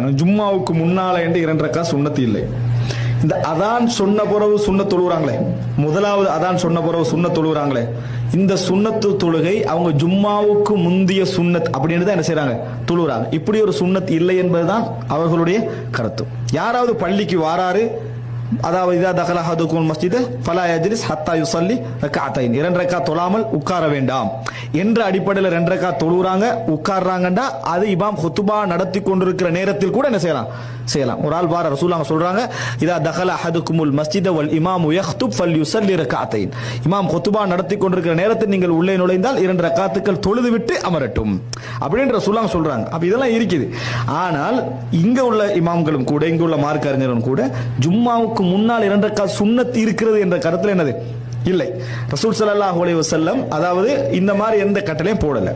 ஜும்மாவுக்கு முன்னால என்று இரண்டு ரக்கா சுண்ணத்து இல்லை. இந்த அதான் சொன்ன பிறகு சுண்ண தொழுகிறாங்களே முதலாவது அதான் சொன்ன பிறகு சுண்ண தொழுகிறாங்களே இந்த சுண்ணத்து தொழுகை அவங்க ஜும்மாவுக்கு முந்திய சுண்ணத் அப்படின்னு தான் என்ன செய்யறாங்க தொழுகிறாங்க இப்படி ஒரு சுண்ணத் இல்லை என்பதுதான் அவர்களுடைய கருத்து. யாராவது பள்ளிக்கு வாராரு அதாவது இதா தகல ஹதுக்கும் மஸ்ஜிது ஃபலா யஜ்லிஸ் ஹத்தா யுசல்லி ரக்அத்தைன் இரண்டு ரக்கா தொழாமல் உட்கார வேண்டாம். என்ற அடிப்படையில் ரெண்டு ரக்கா தொழுகிறாங்க உட்கார்றாங்கண்டா அது இமாம் ஹுத்துபா நடத்தி கொண்டிருக்கிற நேரத்தில் கூட என்ன செய்யலாம்? செய்யலாம். ஒரு ஆள் வார ரசூலாங்க சொல்றாங்க இதா தகல அஹதுக்குமுல் மஸ்ஜித் வல் இமாம் யஹ்துப் ஃபல் யுஸல்லி ரக்அத்தைன் இமாம் ஹுத்துபா நடத்தி கொண்டிருக்கிற நேரத்தில் நீங்கள் உள்ளே நுழைந்தால் இரண்டு ரக்காத்துக்கள் தொழுது விட்டு அமரட்டும். அப்படின்ற ரசூலாங்க சொல்றாங்க. அப்ப இதெல்லாம் இருக்குது. ஆனால் இங்க உள்ள இமாம்களும் கூட இங்க உள்ள மார்க் அறிஞர்களும் கூட ஜும்மாவுக்கு முன்னால் இரண்டு ரக்காத் சுன்னத் இருக்கிறது என்ற கருத்துல என்னது? இல்லை. ரசூல் சல்லாஹ் அலைஹி அதாவது இந்த மாதிரி எந்த கட்டளையும் போடலை.